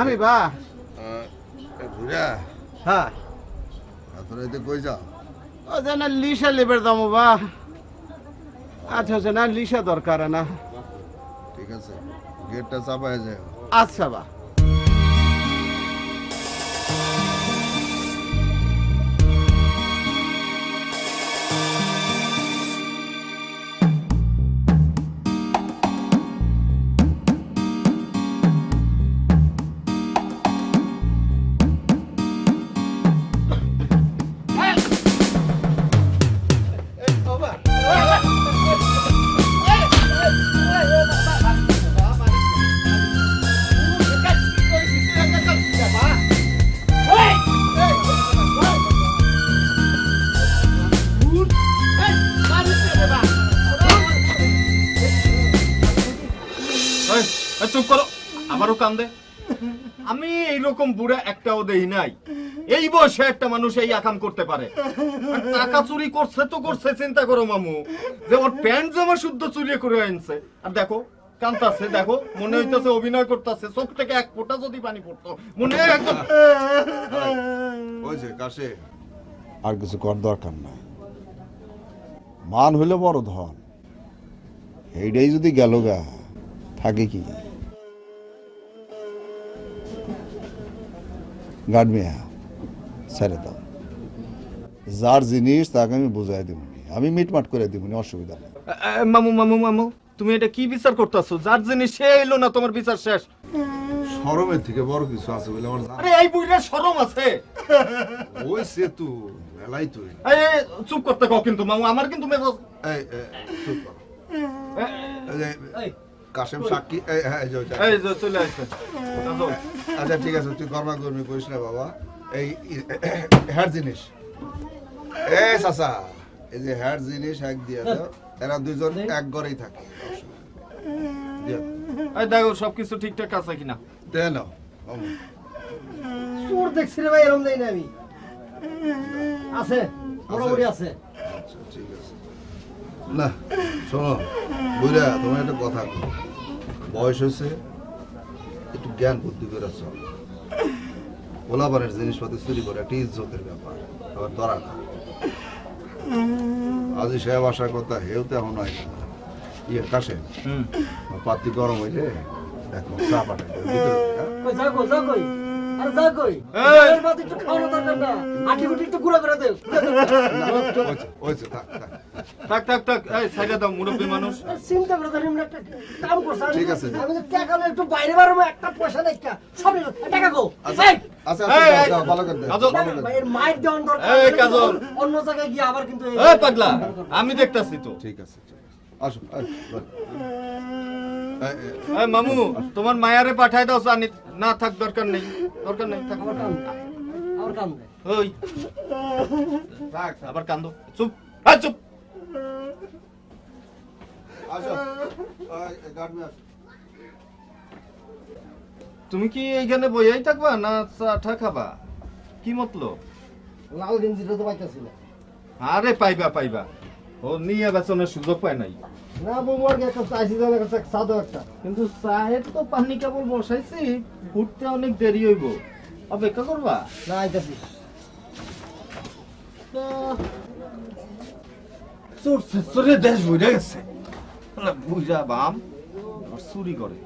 আমি বা। ঘুরা হ্যাঁ। তোরা এতে কই যাও? ও যে না লিসা লিবের দাম বা। আচ্ছা আচ্ছা না লিসা দরকার না। ঠিক আছে গেটটা চাপায় যায় আচ্ছা বা। এই, চুপ করো। কান্দে। আমি এইরকম বুড়া একটাও দেই নাই। এই বয়সে একটা মানুষ এই আকাম করতে পারে। টাকা চুরি করছে তো করছে চিন্তা করো মামু। যে ওর প্যান্ট জামা শুদ্ধ চুরি করে আনছে। আর দেখো কান্তাছে দেখো মনে হইতেছে অভিনয় করতেছে। চোখ থেকে এক ফোঁটা যদি পানি পড়তো মনে একদম হয়েছে কাশে। আর কিছু কর দরকার নাই। মান হইলে বড় ধন। এইটাই যদি গেল গা। থাকে কি? গার্ড মিয়া ছেড়ে দাও। যার জিনিস তাকে আমি বুঝাই দিব আমি মিটমাট করে দিব অসুবিধা নেই। মামু মামু মামু তুমি এটা কি বিচার করতেছো? যার জিনিস সে এলো না তোমার বিচার শেষ। শরমের থেকে বড় কিছু আছে বলে আমার আরে এই বুড়িটার শরম আছে। ওই সেতু মেলাই তুই এই, এই, চুপ করতে কও কিন্তু মামু আমার কিন্তু মেজাজ এই চুপ কর। এই, কাশেম সাক্ষী এই হ্যাঁ যে ওইটা। এই যে চলে আসছে। আচ্ছা ঠিক আছে তুই কর্মা কর্মী করিস না বাবা। এই হ্যার জিনিস। এ চাচা এই যে হ্যার জিনিস এক দিয়ে দাও। এরা দুজন এক ঘরেই থাকে এই দেখো সবকিছু ঠিকঠাক আছে কিনা। দে নাও চোর দেখছি রে ভাই এরম দেই না আমি। আছে মোটামুটি আছে। আচ্ছা ঠিক আছে। না শোনো বুঝলা তোমার একটা কথা বয়স হয়েছে একটু জ্ঞান বুদ্ধি করে চল। ওলাবানের জিনিসপাতি চুরি করে একটা ইজ্জতের ব্যাপার। আবার ধরা খা। আজি সাহেব আসার কথা হেউ তো এখন হয় ইয়ে কাশে হুম। পাতি গরম হইলে দেখো চা পাঠাই ভিতরে, হ্যাঁ? কই যা কই যা আরে যা কই। এই! এর বাদ একটু খাওয়ানো দরকার না। আটি গুটি একটু গুঁড়া করে দে। হয়েছে, হয়েছে, থাক, থাক। থাক থাক থাক এই সাইডে দাও মুরব্বী মানুষ। চিন্তা করে ধরি একটা কাম করছ ঠিক আছে। আমি তো টাকা একটু বাইরে বারো একটা পয়সা নাই সব টাকা গো আচ্ছা আচ্ছা আচ্ছা, ভালো করে দে, কাজল। ভালো করে দে। ভাই, এর মাইর দেওয়ার দরকার এই, কাজল। অন্য জায়গায় গিয়ে আবার কিন্তু এই- পাগলা আমি দেখতাছি তো। ঠিক আছে এই, মামু তোমার মায়ারে পাঠাই দাও জানি। না থাক দরকার নেই দরকার নেই থাক। আবার কাম আবার কাম ওই। থাক, আবার কান্দো। চুপ চুপ আসো। ওই, এই, গার্ড নিয়ে আসো। তুমি কি এইখানে বইয়াই থাকবা না চা ঠা খাবা? কি মতলব? লাল গেঞ্জিটা তো পাইতাছি না আরে পাইবা পাইবা। ও নিয়ে বেচনের সুযোগ পায় নাই। না বৌমার একটা চাইছি জানা কাছে সাদা একটা। কিন্তু চায়ের তো পানি কেবল বসাইছি ফুটতে অনেক দেরি হইব। অপেক্ষা করবা? না আইতাছি। চোর চোরে দেশ বুঝে গেছে। বুঝা বাম আর চুরি করে।